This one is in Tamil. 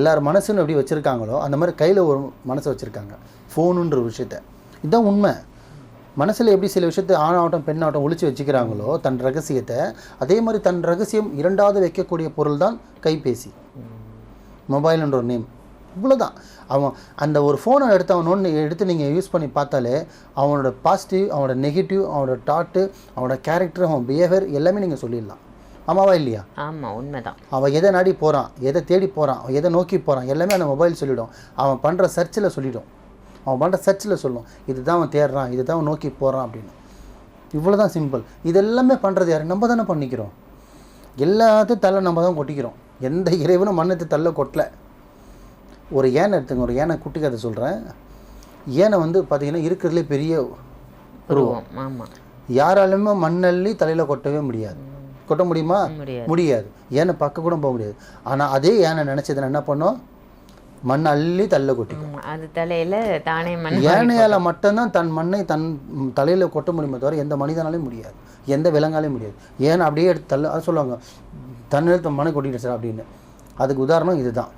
எல்லார் மனசுன்னு எப்படி வச்சுருக்காங்களோ அந்த மாதிரி கையில் ஒரு மனசை வச்சுருக்காங்க. ஃபோனுன்ற விஷயத்த. இதுதான் உண்மை. மனசில் எப்படி சில விஷயத்தை ஆணாகட்டும் பெண்ணாகட்டும் ஒழிச்சு வச்சுக்கிறாங்களோ தன் ரகசியத்தை அதே மாதிரி தன் ரகசியம் இரண்டாவது வைக்கக்கூடிய பொருள் தான் கைபேசி. மொபைல்ன்ற ஒரு நேம் இவ்வளோதான் அவன் அந்த ஒரு ஃபோனை எடுத்து அவன் ஒன்று எடுத்து நீங்கள் யூஸ் பண்ணி பார்த்தாலே அவனோட பாசிட்டிவ் அவனோட நெகட்டிவ் அவனோட டாட்டு அவனோட கேரக்டர் அவன் பிஹேவியர் எல்லாமே நீங்கள் சொல்லிடலாம். ஆமாவா இல்லையா? ஆமாம் உண்மைதான். அவன் எதை நாடி போகிறான் எதை தேடி போகிறான் அவன் எதை நோக்கி போகிறான் எல்லாமே அந்த மொபைல் சொல்லிடும். அவன் பண்ணுற சர்ச்சில் சொல்லிடும். அவன் பண்ணுற சர்ச்சில் சொல்லும். இதுதான் அவன் தேடுறான் இதுதான் அவன் நோக்கி போகிறான் அப்படின்னு. இவ்வளோ தான் சிம்பிள் இதெல்லாமே பண்ணுறது யார்? நம்ம தானே பண்ணிக்கிறோம். எல்லாத்தையும் தள்ள நம்ம தான் கொட்டிக்கிறோம். எந்த இறைவனும் மண்ணத்தை தள்ள கொட்டல. ஒரு யானை எடுத்துங்க ஒரு யானை குட்டி கதை சொல்கிறேன் யானை வந்து பார்த்தீங்கன்னா இருக்கிறதுலே பெரிய உருவம் ஆமாம் யாராலுமே மண்ணள்ளி தலையில் கொட்டவே முடியாது. கொட்ட முடியுமா? முடியாது. முடியாது. ஏனை பார்க்க கூட போக முடியாது. ஆனால் அதே யானை நினச்சதுன்னா என்ன பண்ணும் மண் அள்ளி தள்ள கொட்டிக்கும் அது தலையில தானே மண் யானையால் மட்டும்தான் தன் மண்ணை தன் தலையில் கொட்ட முடியுமே தவிர எந்த மனிதனாலையும் முடியாது. எந்த விலங்காலையும் முடியாது. ஏன்னா அப்படியே எடுத்து தள்ள அது சொல்லுவாங்க தன்னில் தன் மண்ணை கொட்டிட்டு சார் அப்படின்னு. அதுக்கு உதாரணம் இதுதான்.